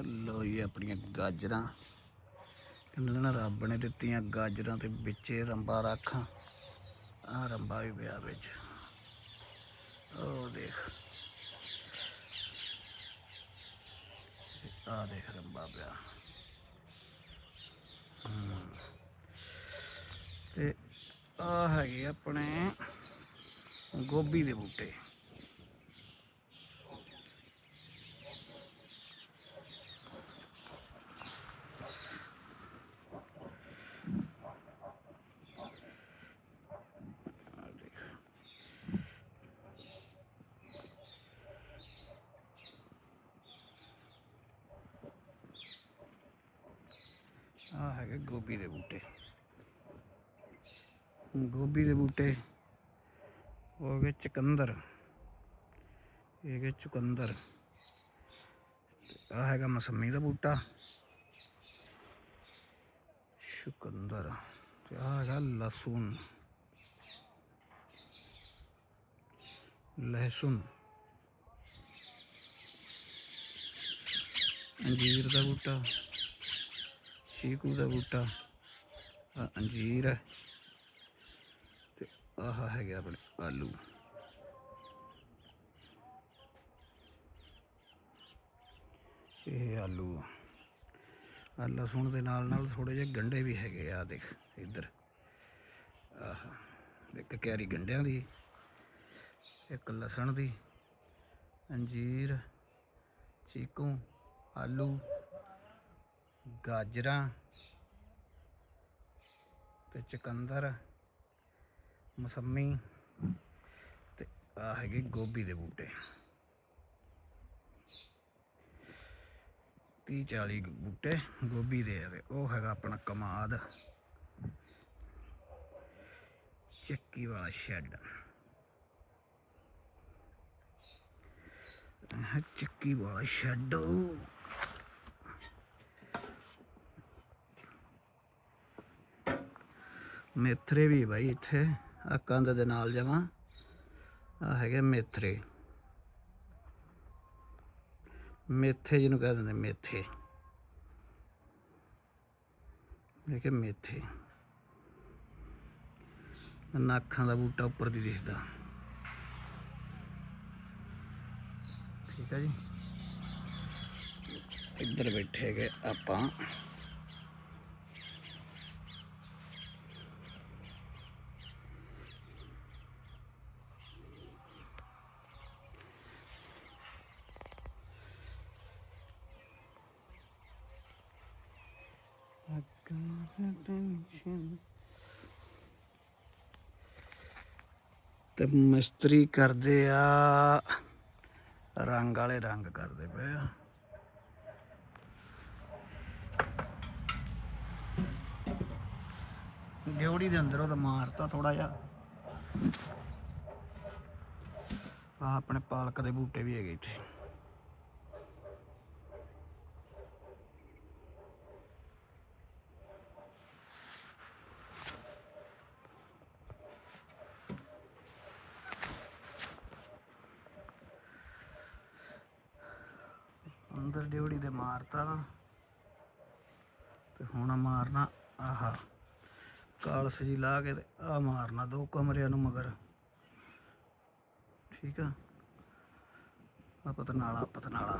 ਲੋ ਜੀ ਆਪਣੀਆਂ ਗਾਜਰਾਂ। ਕਹਿੰਦੇ ਰੱਬ ਨੇ ਦਿੱਤੀਆਂ ਗਾਜਰਾਂ ਤੇ ਵਿੱਚੇ ਰੰਬਾ ਰੱਖਾਂ। ਆ ਰੰਬਾ ਵੀ ਪਿਆ ਵਿੱਚ। ਉਹ ਦੇਖ। ਆ ਦੇਖ ਰੰਬਾ ਪਿਆ। ਤੇ ਆ ਹੈਗੇ ਆਪਣੇ ਗੋਭੀ ਦੇ ਬੂਟੇ। ਆਹ ਹੈਗੇ ਗੋਭੀ ਦੇ ਬੂਟੇ। ਗੋਭੀ ਦੇ ਬੂਟੇ ਹੋ ਗਏ ਚਕੰਦਰ। ਇਹ ਗਏ ਚੁਕੰਦਰ। ਆ ਹੈਗਾ ਮਸੰਮੀ ਦਾ ਬੂਟਾ। ਚੁਕੰਦਰ ਤੇ ਆ ਹੈਗਾ ਲਸੂਨ ਲਹਿਸੁਨ ਅੰਜੀਰ ਦਾ ਬੂਟਾ। ਚੀਕੂ ਦਾ ਬੂਟਾ। ਆਹ ਅੰਜੀਰ ਹੈ। ਤੇ ਆਹ ਹੈਗਾ ਆਪਣੇ ਆਲੂ। ਇਹ ਆਲੂ ਆ। ਲਸਣ ਦੇ ਨਾਲ ਨਾਲ ਥੋੜੇ ਜਿਹੇ ਗੰਡੇ ਵੀ ਹੈਗੇ ਆ ਦੇਖ, ਇੱਧਰ। ਆਹ, ਇੱਕ ਕੈਰੀ ਗੰਡਿਆਂ ਦੀ, ਇੱਕ ਲਸਣ ਦੀ, ਅੰਜੀਰ, ਚੀਕੂ, ਆਲੂ। ਗਾਜਰਾਂ ਤੇ ਚੁਕੰਦਰ, ਮਸੰਮੀ ਤੇ ਆ ਹੈਗੇ ਗੋਭੀ ਦੇ ਬੂਟੇ। 30 40 ਬੂਟੇ ਗੋਭੀ ਦੇ ਆ ਉਹ ਹੈਗਾ ਆਪਣਾ ਕਮਾਦ। ਚੱਕੀ ਵਾਲਾ ਸ਼ੈੱਡ। ਚੱਕੀ ਵਾਲਾ ਸ਼ੈੱਡ। ਮੇਥਰੇ ਵੀ ਬਾਈ ਇੱਥੇ। ਆ ਕੰਧ ਦੇ ਨਾਲ ਜਮਾ। ਆ ਹੈਗੇ ਮੇਥਰੇ। ਮੇਥੇ ਜਿਹਨੂੰ ਕਹਿ ਦਿੰਦੇ, ਮੇਥੇ। ਇਹ ਕਿ ਮੇਥੇ। ਨਾਖਾਂ ਦਾ ਬੂਟਾ ਉੱਪਰ ਦੀ ਦਿਖਦਾ। ਠੀਕ ਹੈ ਜੀ। ਇੱਧਰ ਬੈਠੇ ਗਏ ਆਪਾਂ। ਤੇ ਮਿਸਤਰੀ ਕਰਦੇ ਆ, ਰੰਗ ਵਾਲੇ ਰੰਗ ਕਰਦੇ ਪਏ ਆ। ਡਿਉੜੀ ਦੇ ਅੰਦਰ ਉਹ ਤਾਂ ਮਾਰਤਾ ਥੋੜਾ ਜਿਹਾ। ਆ ਆਪਣੇ ਪਾਲਕ ਦੇ ਬੂਟੇ ਵੀ ਹੈਗੇ ਇੱਥੇ। ਅੰਦਰ ਦੇ ਮਾਰਤਾ ਵਾ। ਤੇ ਹੁਣ ਮਾਰਨਾ ਆਹਾ ਕਾਲਸ ਜੀ ਲਾ ਕੇ ਤੇ ਆ ਮਾਰਨਾ ਦੋ ਕਮਰਿਆਂ ਨੂੰ ਮਗਰ। ਠੀਕ ਆ? ਆ ਪਤਨਾਲਾ ਪਤਨਾਲਾ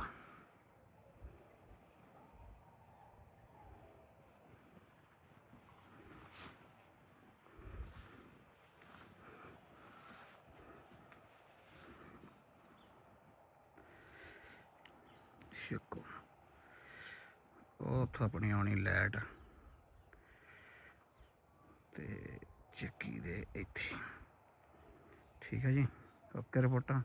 ਛਕੋ ਉਹ ਉੱਥੋਂ ਆਪਣੀ ਆਉਣੀ ਲਾਈਟ ਤੇ ਚੱਕੀ ਦੇ ਇੱਥੇ। ਠੀਕ ਹੈ ਜੀ? ਓਕੇ ਰਿਪੋਰਟਾਂ।